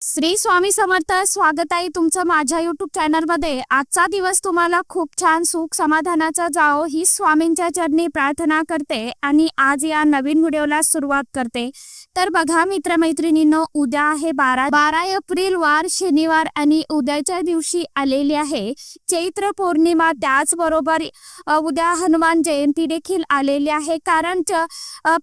श्री स्वामी समर्थ स्वागत आहे तुमचं माझ्या युट्यूब चॅनलमध्ये आजचा दिवस तुम्हाला खूप छान सुख समाधानाचा जाओ ही स्वामींच्या चरणी प्रार्थना करते आणि आज या नवीन व्हिडिओला सुरुवात करते. तर बघा मित्रमैत्रिणींनो उद्या आहे बारा बारा एप्रिल वार शनिवार आणि उद्याच्या दिवशी आलेली आहे. चैत्र पौर्णिमा त्याचबरोबर उद्या हनुमान जयंती देखील आलेली आहे. कारण च-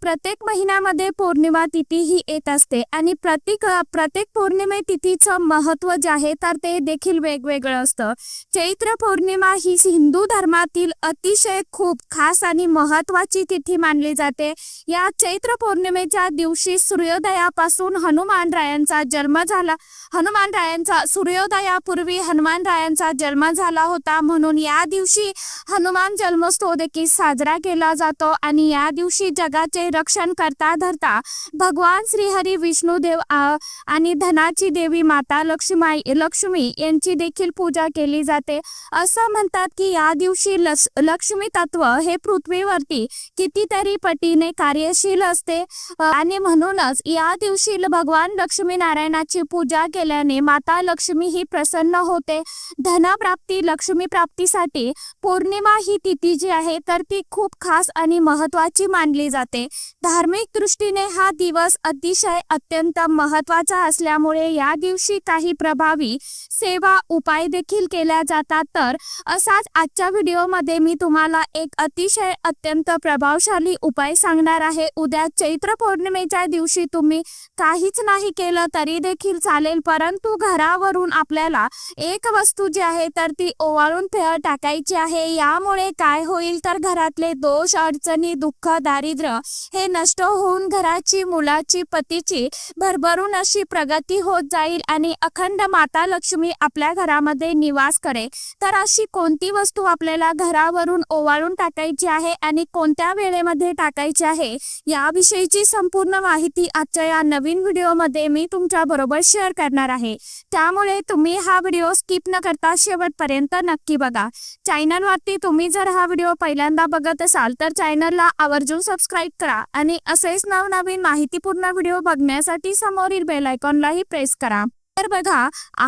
प्रत्येक महिन्यामध्ये पौर्णिमा तिथी ही येत असते आणि प्रत्येक प्रत्येक पौर्णिमा पौर्णिमे तिथीचं महत्त्व जे आहे तर ते देखील वेगवेगळं असतं. चैत्र पौर्णिमा ही हिंदू धर्मातील अतिशय खूप खास आणि महत्वाची तिथी मानली जाते. या चैत्र पौर्णिमेच्या दिवशी सूर्योदयापासून हनुमान रायांचा जन्म झाला. हनुमान रायांचा सूर्योदयापूर्वी हनुमान रायांचा जन्म झाला होता. म्हणून या दिवशी हनुमान जन्मोत्सव देखील साजरा केला जातो आणि या दिवशी जगाचे रक्षण करता धरता भगवान श्रीहरी विष्णुदेव आ- आणि धनाची देवी माता लक्ष्मी लक्ष्मी यांची देखील पूजा केली जाते. असं म्हणतात की या दिवशी लक्ष्मी तत्व हे पृथ्वीवरती कितीतरी पटीने कार्यशील असते. आणि म्हणूनच या दिवशी भगवान लक्ष्मी नारायणाची पूजा केल्याने माता लक्ष्मी ही प्रसन्न होते. धनप्राप्ती लक्ष्मी प्राप्तीसाठी पौर्णिमा ही तिथी जी आहे तर ती खूप खास आणि महत्वाची मानली जाते. धार्मिक दृष्टीने हा दिवस अतिशय अत्यंत महत्त्वाचा असल्यामुळे या दिवशी काही प्रभावी सेवा उपाय देखील केल्या जातात. तर असाच आजच्या व्हिडिओमध्ये मी तुम्हाला एक अतिशय अत्यंत प्रभावशाली उपाय सांगणार आहे. उद्या चैत्र पौर्णिमेच्या दिवशी तुम्ही काहीच नाही केलं तरी देखील चालेल. परंतु घरावरून आपल्याला एक वस्तू जी आहे तर ती ओवाळून फे- टाकायची आहे. यामुळे काय होईल तर घरातले दोष अडचणी दुःख दारिद्र्य हे नष्ट होऊन घराची मुलाची पतीची भरभरून अशी प्रगती हो होत जाईल आणि अखंड माता लक्ष्मी आपल्या घरामध्ये निवास करेल. तर अशी कोणती वस्तू आपल्याला घरावरून ओवाळून टाकायची आहे आणि कोणत्या वेळेमध्ये टाकायची आहे? याविषयीची संपूर्ण माहिती आजच्या या नवीन व्हिडिओमध्ये मी तुमच्या बरोबर शेअर करणार आहे. त्यामुळे तुम्ही हा व्हिडिओ स्किप न करता शेवटपर्यंत नक्की बघा. चॅनलवरती तुम्ही जर हा व्हिडिओ पहिल्यांदा बघत असाल तर चॅनलला आवर्जून सबस्क्राईब करा आणि असेच नवनवीन माहितीपूर्ण व्हिडिओ बघण्यासाठी समोरील बेल आयकॉनलाही प्रेस करा तर बघा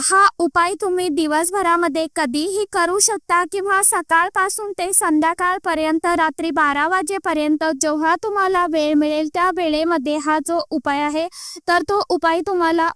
हा उपाय तुम्ही दिवसभरामध्ये कधीही करू शकता किंवा सकाळपासून ते संध्याकाळपर्यंत रात्री बारा वाजेपर्यंत जेव्हा तुम्हाला वेळ मिळेल त्या वेळेमध्ये हा जो उपाय आहे तर तो उपाय तुम्हाला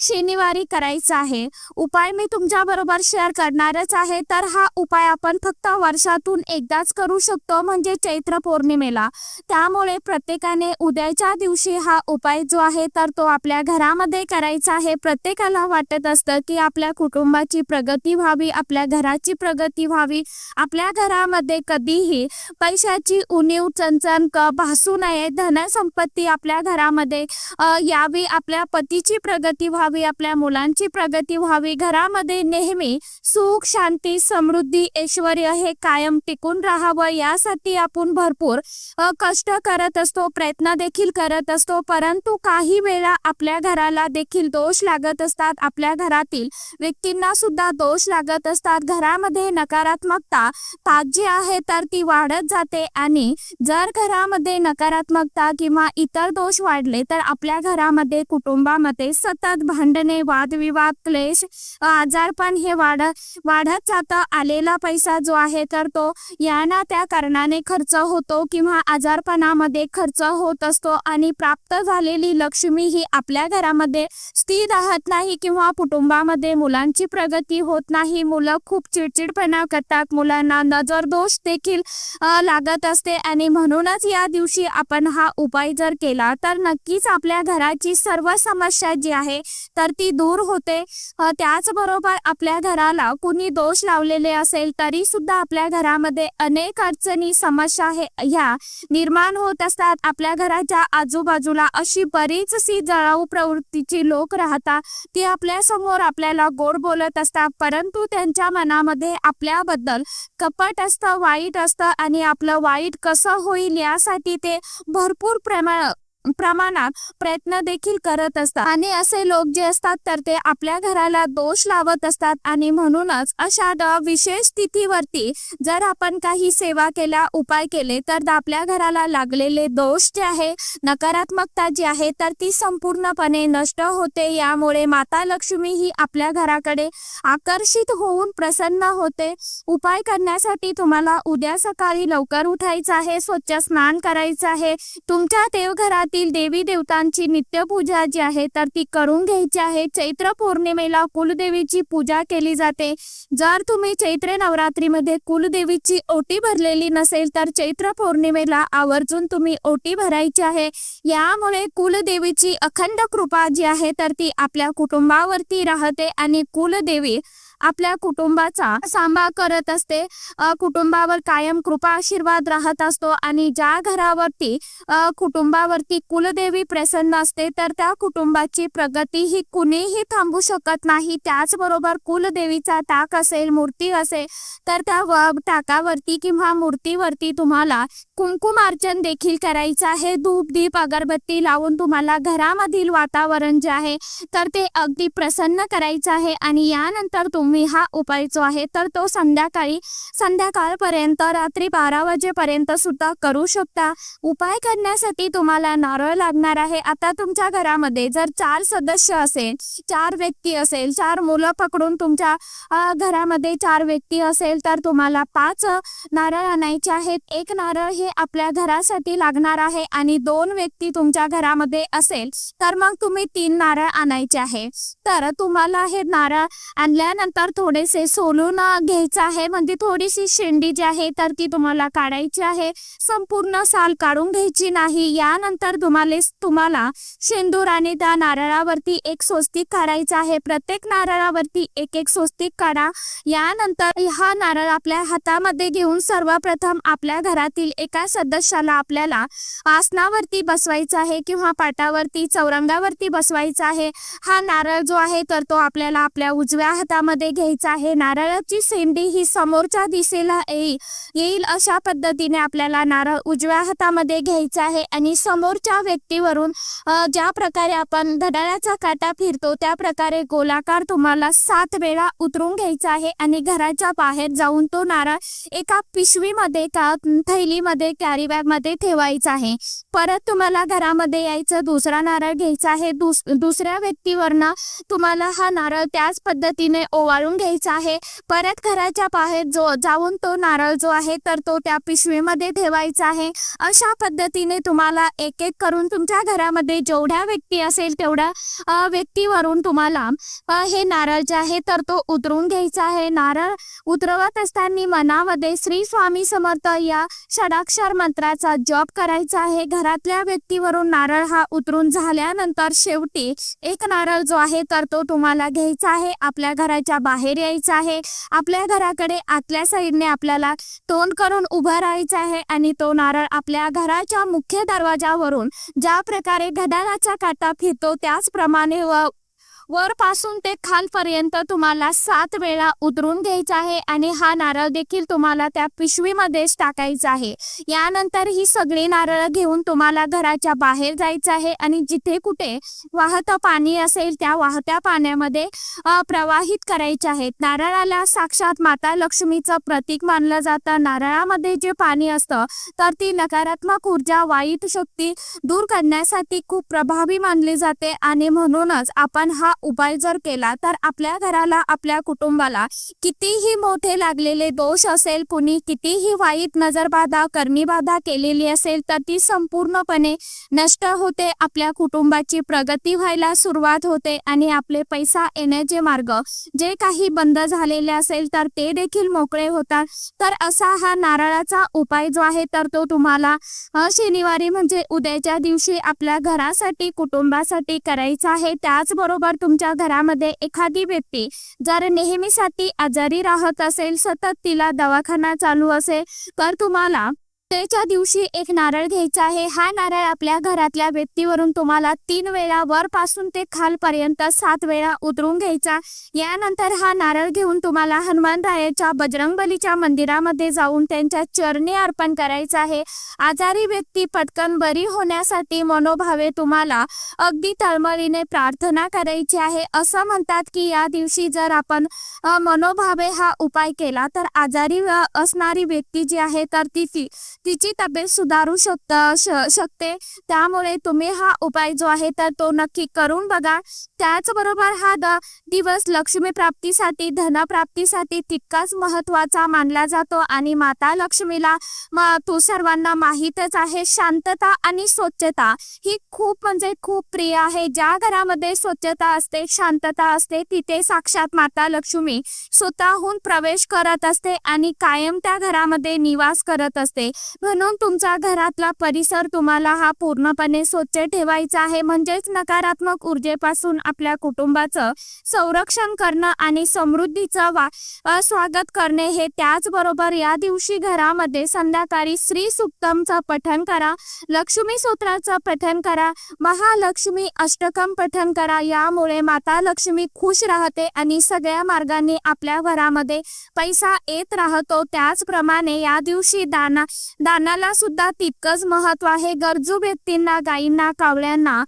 शनिवारी करायचा आहे. उपाय मी तुमच्या बरोबर शेअर करणारच आहे. तर हा उपाय आपण फक्त वर्षातून एकदाच करू शकतो म्हणजे चैत्र पौर्णिमेला. त्यामुळे प्रत्येकाने उद्याच्या दिवशी हा उपाय जो आहे तर तो आपल्या घरामध्ये करायचा आहे. प्रत्येक प्रत्येकाला वाटत असतं की आपल्या कुटुंबाची प्रगती व्हावी आपल्या घराची प्रगती व्हावी. आपल्या घरामध्ये कधीही पैशाची उणीव चणचण भासू नये धनसंपत्ती आपल्या घरामध्ये यावी. आपल्या पतीची प्रगती व्हावी आपल्या मुलांची प्रगती व्हावी. घरामध्ये नेहमी सुख शांती समृद्धी ऐश्वर हे कायम टिकून राहावं. यासाठी आपण भरपूर कष्ट करत असतो प्रयत्न देखील करत असतो. परंतु काही वेळा आपल्या घराला देखील दोष लागत असतात आपल्या घरातील व्यक्तींना सुद्धा दोष लागत असतात. घरामध्ये नकारात्मकता ताक जी आहे तर ती वाढत जाते आणि जर घरामध्ये नकारात्मकता किंवा इतर दोष वाढले तर आपल्या घरामध्ये कुटुंबामध्ये सतत भांडणे वादविवाद क्लेश आजारपण हे वाढ वाढत जातं आलेला पैसा जो आहे तर तो या ना त्या कारणाने खर्च होतो किंवा आजारपणामध्ये खर्च होत असतो आणि प्राप्त झालेली लक्ष्मी ही आपल्या घरामध्ये स्थिर राहत नाही. किंवा कुटुंबामध्ये मुलांची प्रगती होत नाही मुलं खूप चिडचिडपणा करतात मुलांना नजर दोष देखील लागत असते. आणि म्हणूनच या दिवशी आपण हा उपाय जर केला तर नक्कीच आपल्या घराची सर्व समस्या जी आहे तर ती दूर होते. त्याचबरोबर आपल्या घराला कुणी दोष लावलेले असेल तरी सुद्धा आपल्या घरामध्ये अनेक अडचणी समस्या हे ह्या निर्माण होत असतात. आपल्या घराच्या आजूबाजूला अशी बरीचशी जळाऊ प्रवृत्तीची लोक राहतात. ती आपल्यासमोर आपल्याला गोड बोलत असतात परंतु त्यांच्या मनामध्ये आपल्याबद्दल कपट असतं वाईट असतं आणि आपलं वाईट कसं होईल यासाठी ते भरपूर प्रेमा प्रमाणात प्रयत्न देखील करत असतात. आणि असे लोक जे असतात तर ते आपल्या घराला दोष लावत असतात. आणि म्हणूनच अशा द- विशेष स्थितीवरती जर आपण काही सेवा केल्या उपाय केले तर आपल्या घराला लागलेले दोष जे आहे नकारात्मकता जी आहे तर ती संपूर्णपणे नष्ट होते. यामुळे माता लक्ष्मी ही आपल्या घराकडे आकर्षित होऊन प्रसन्न होते. उपाय करण्यासाठी तुम्हाला उद्या सकाळी लवकर उठायचं आहे स्वच्छ स्नान करायचं आहे. तुमच्या देवघरात घरातील देवी देवतांची नित्यपूजा जी आहे तर ती करून घ्यायची आहे. चैत्र पौर्णिमेला कुलदेवीची पूजा केली जाते. जर तुम्ही चैत्र नवरात्रीमध्ये कुलदेवीची ओटी भरलेली नसेल तर चैत्र पौर्णिमेला आवर्जून तुम्ही ओटी भरायची आहे. यामुळे कुलदेवीची अखंड कृपा जी आहे तर ती आपल्या कुटुंबावरती राहते आणि कुलदेवी आपल्या कुटुंबाचा सांभाळ करत असते. कुटुंबावर कायम कृपा आशीर्वाद राहत असतो आणि ज्या घरावरती कुटुंबावरती कुलदेवी प्रसन्न असते तर त्या कुटुंबाची प्रगती ही कुणीही थांबू शकत नाही. त्याचबरोबर कुलदेवीचा ताक असेल मूर्ती असेल तर त्या टाकावरती किंवा मूर्तीवरती तुम्हाला कुंकुमार्चन देखील करायचं आहे. धूप दीप अगरबत्ती लावून तुम्हाला घरामधील वातावरण जे आहे तर ते अगदी प्रसन्न करायचं आहे. आणि यानंतर तुम तुम्ही हा उपाय जो आहे तर तो संध्याकाळी संध्याकाळपर्यंत रात्री बारा वाजेपर्यंत सुद्धा करू शकता. उपाय करण्यासाठी तुम्हाला नारळ लागणार आहे. आता तुमच्या घरामध्ये जर चार सदस्य असेल चार व्यक्ती असेल चार मुलं पकडून तुमच्या घरामध्ये चार व्यक्ती असेल तर तुम्हाला पाच नारळ आणायचे आहेत. एक नारळ हे आपल्या घरासाठी लागणार आहे आणि दोन व्यक्ती तुमच्या घरामध्ये असेल तर मग तुम्ही तीन नारळ आणायचे आहे. तर तुम्हाला हे नारळ आणल्यानंतर तर थोडेसे सोलून घ्यायचं आहे. म्हणजे थोडीशी शेंडी जी आहे तर ती तुम्हाला काढायची आहे. संपूर्ण साल काढून घ्यायची नाही. यानंतर तुम्हाला तुम्हाला शेंदूर आणि त्या नारळावरती एक स्वस्तिक काढायचं आहे. प्रत्येक नारळावरती एक एक स्वस्तिक काढा. यानंतर हा नारळ आपल्या हातामध्ये घेऊन सर्वप्रथम आपल्या घरातील एका सदस्याला आपल्याला आसनावरती बसवायचा आहे किंवा पाटावरती चौरंगावरती बसवायचा आहे. हा नारळ जो आहे तर तो आपल्याला आपल्या उजव्या हातामध्ये घ्यायचा आहे. नारळाची शेंडी ही समोरच्या दिशेला येईल येईल अशा पद्धतीने आपल्याला नारळ उजव्या हातामध्ये घ्यायचा आहे आणि समोरच्या व्यक्तीवरून ज्या प्रकारे आपण घड्याळाचा काटा फिरतो त्या प्रकारे गोलाकार तुम्हाला सात वेळा उतरून घ्यायचा आहे आणि घराच्या बाहेर जाऊन तो नारळ एका पिशवीमध्ये का थैलीमध्ये कॅरी बॅगमध्ये ठेवायचा आहे. परत तुम्हाला घरामध्ये यायचं दुसरा नारळ घ्यायचा आहे. दुस दुसऱ्या व्यक्तीवरनं तुम्हाला हा नारळ त्याच पद्धतीने ओवाळून घ्यायचा आहे. परत घराच्या बाहेर जो जाऊन तो नारळ जो आहे तर तो त्या पिशवीमध्ये ठेवायचा आहे. अशा पद्धतीने तुम्हाला एक एक करून तुमच्या घरामध्ये जेवढ्या व्यक्ती असेल तेवढ्या व्यक्तीवरून तुम्हाला हे नारळ जे आहे तर तो उतरून घ्यायचा आहे. नारळ उतरवत असताना मनामध्ये श्री स्वामी समर्थ या षडाक्षर मंत्राचा जप करायचा आहे. घरातल्या व्यक्तीवरून नारळ हा उतरून झाल्यानंतर शेवटी एक नारळ जो आहे तर तो तुम्हाला घ्यायचा आहे. आपल्या घराच्या बाहेर यायचं आहे. आपल्या घराकडे आतल्या साईडने आपल्याला तोंड करून उभं राहायचं आहे आणि तो नारळ आपल्या घराच्या मुख्य दरवाजावरून ज्या प्रकारे घड्याळाचा काटा फिरतो त्याचप्रमाणे व वरपासून ते खालपर्यंत तुम्हाला सात वेळा उतरून घ्यायचा आहे आणि हा नारळ देखील तुम्हाला त्या पिशवीमध्येच टाकायचा आहे. यानंतर ही सगळी नारळ घेऊन तुम्हाला घराच्या बाहेर जायचं आहे आणि जिथे कुठे वाहतं पाणी असेल त्या वाहत्या पाण्यामध्ये प्रवाहित करायचे आहेत नारळाला साक्षात माता लक्ष्मीचं प्रतीक मानलं जातं. नारळामध्ये जे पाणी असतं तर ती नकारात्मक ऊर्जा वाईट शक्ती दूर करण्यासाठी खूप प्रभावी मानली जाते आणि म्हणूनच आपण हा उपाय जर केला तर आपल्या घराला आपल्या कुटुंबाला कितीही मोठे लागलेले दोष असेल कुणी कितीही वाईट नजरबाधा कर्मीबाधा केलेली असेल तर ती संपूर्णपणे नष्ट होते. आपल्या कुटुंबाची प्रगती व्हायला सुरुवात होते आणि आपले पैसा येण्याचे मार्ग जे काही बंद झालेले असेल तर ते देखील मोकळे होतात. तर असा हा नारळाचा उपाय जो आहे तर तो तुम्हाला शनिवारी म्हणजे उद्याच्या दिवशी आपल्या घरासाठी कुटुंबासाठी करायचा आहे. त्याचबरोबर तुमच्या घरामध्ये एखादी व्यक्ती जर नेहमीसाठी आजारी राहत असेल सतत तिला दवाखाना चालू असेल तर तुम्हाला त्याच्या दिवशी एक नारळ घ्यायचा आहे. हा नारळ आपल्या घरातल्या व्यक्तीवरून तुम्हाला तीन वेळा वरपासून ते खालपर्यंत सात वेळा उतरून घ्यायचा. यानंतर हा नारळ घेऊन तुम्हाला हनुमानरायाच्या बजरंगबलीच्या मंदिरामध्ये जाऊन त्यांच्या चरणी अर्पण करायचं आहे. आजारी व्यक्ती पटकन बरी होण्यासाठी मनोभावे तुम्हाला अगदी तळमळीने प्रार्थना करायची आहे. असं म्हणतात की या दिवशी जर आपण मनोभावे हा उपाय केला तर आजारी असणारी व्यक्ती जी आहे तर ती तिची तब्येत सुधारू शकत शकते. त्यामुळे तुम्ही हा उपाय जो आहे तर तो नक्की करून बघा. त्याचबरोबर हा द दिवस लक्ष्मी प्राप्तीसाठी धनप्राप्तीसाठी तितकाच महत्त्वाचा मानला जातो. आणि माता लक्ष्मीला म तू सर्वांना माहीतच आहे शांतता आणि स्वच्छता ही खूप म्हणजे खूप प्रिय आहे. ज्या घरामध्ये स्वच्छता असते शांतता असते तिथे साक्षात माता लक्ष्मी स्वतःहून प्रवेश करत असते आणि कायम त्या घरामध्ये निवास करत असते. म्हणून तुमचा घरातला परिसर तुम्हाला हा पूर्णपणे स्वच्छ ठेवायचा आहे. म्हणजेच नकारात्मक ऊर्जेपासून आपल्या कुटुंबाचं संरक्षण करणं आणि समृद्धीचं वा स्वागत करणे हे त्याचबरोबर या दिवशी घरामध्ये संध्याकाळी श्री सुक्तमचं पठण करा लक्ष्मी सूत्राचं पठण करा महालक्ष्मी अष्टकम पठण करा. यामुळे माता लक्ष्मी खुश राहते आणि सगळ्या मार्गाने आपल्या घरामध्ये पैसा येत राहतो. त्याचप्रमाणे या दिवशी दाना दानाला सुद्धा तितकंच महत्त्व आहे. गरजू व्यक्तींना गायींना कावळ्यांना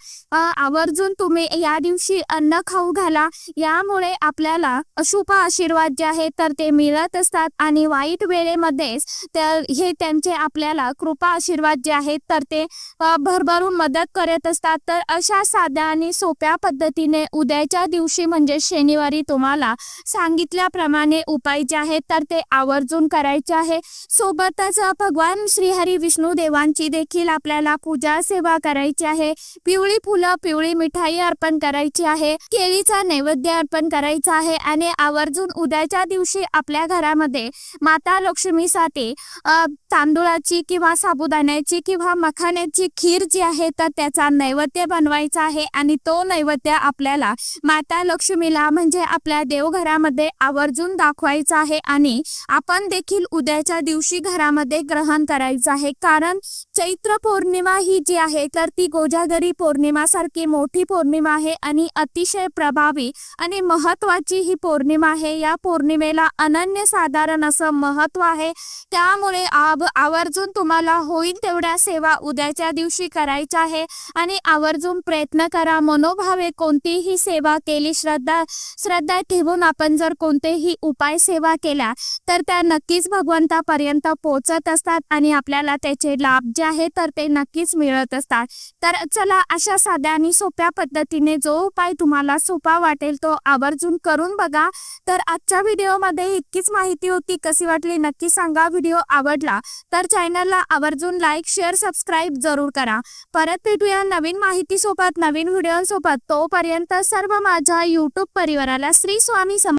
आवर्जून तुम्ही या दिवशी अन्न खाऊ घाला. यामुळे आपल्याला अशुभ आशीर्वाद जे आहे तर ते मिळत असतात. आणि वाईट वेळेमध्येच तर हे त्यांचे आपल्याला कृपा आशीर्वाद जे आहेत तर ते भरभरून मदत करत असतात. तर अशा साध्या आणि सोप्या पद्धतीने उद्याच्या दिवशी म्हणजे शनिवारी तुम्हाला सांगितल्याप्रमाणे उपाय जे आहेत तर ते आवर्जून करायचे आहे. सोबतच भगवान श्रीहरी विष्णू देवांची देखील आपल्याला पूजा सेवा करायची आहे. पिवळी फुलं पिवळी मिठाई अर्पण करायची आहे. केळीचा नैवेद्य अर्पण करायचा आहे आणि आवर्जून उद्याच्या दिवशी आपल्या घरामध्ये माता लक्ष्मीसाठी तांदुळाची तांदूळाची किंवा साबुदाण्याची किंवा मखाण्याची खीर जी आहे तर त्याचा नैवेद्य बनवायचा आहे आणि तो नैवेद्य आपल्याला माता लक्ष्मीला म्हणजे आपल्या देवघरामध्ये आवर्जून दाखवायचा आहे आणि आपण देखील उद्याच्या दिवशी घरामध्ये ग्रहण करायचं आहे. कारण चैत्र पौर्णिमा ही जी आहे तर ती गोजागरी पौर्णिमा सारखी मोठी पौर्णिमा आहे आणि अतिशय प्रभावी आणि महत्वाची ही पौर्णिमा आहे. या पौर्णिमेला अनन्य साधारण असं महत्त्व आहे. त्यामुळे आब आवर्जून तुम्हाला होईल तेवढ्या सेवा उद्याच्या दिवशी करायच्या आहे. आणि आवर्जून प्रयत्न करा. मनोभावे कोणतीही सेवा केली श्रद्धा श्रद्धा ठेवून आपण जर कोणतेही उपाय सेवा केल्या तर त्या नक्कीच भगवंतापर्यंत पोहोचत असतात. आणि आपल्याला त्याचे लाभ जे आहे तर ते नक्कीच मिळत असतात. तर चला अशा साध्या आणि सोप्या पद्धतीने जो उपाय तुम्हाला सोपा वाटेल तो आवर्जून करून बघा. तर आजच्या व्हिडिओमध्ये इतकीच माहिती होती. कशी वाटली नक्की सांगा. व्हिडिओ आवडला तर चॅनलला आवर्जून लाईक शेअर सबस्क्राईब जरूर करा. परत भेटूया नवीन माहिती सोबत नवीन व्हिडिओसोबत. तोपर्यंत सर्व माझ्या युट्यूब परिवाराला श्री स्वामी सम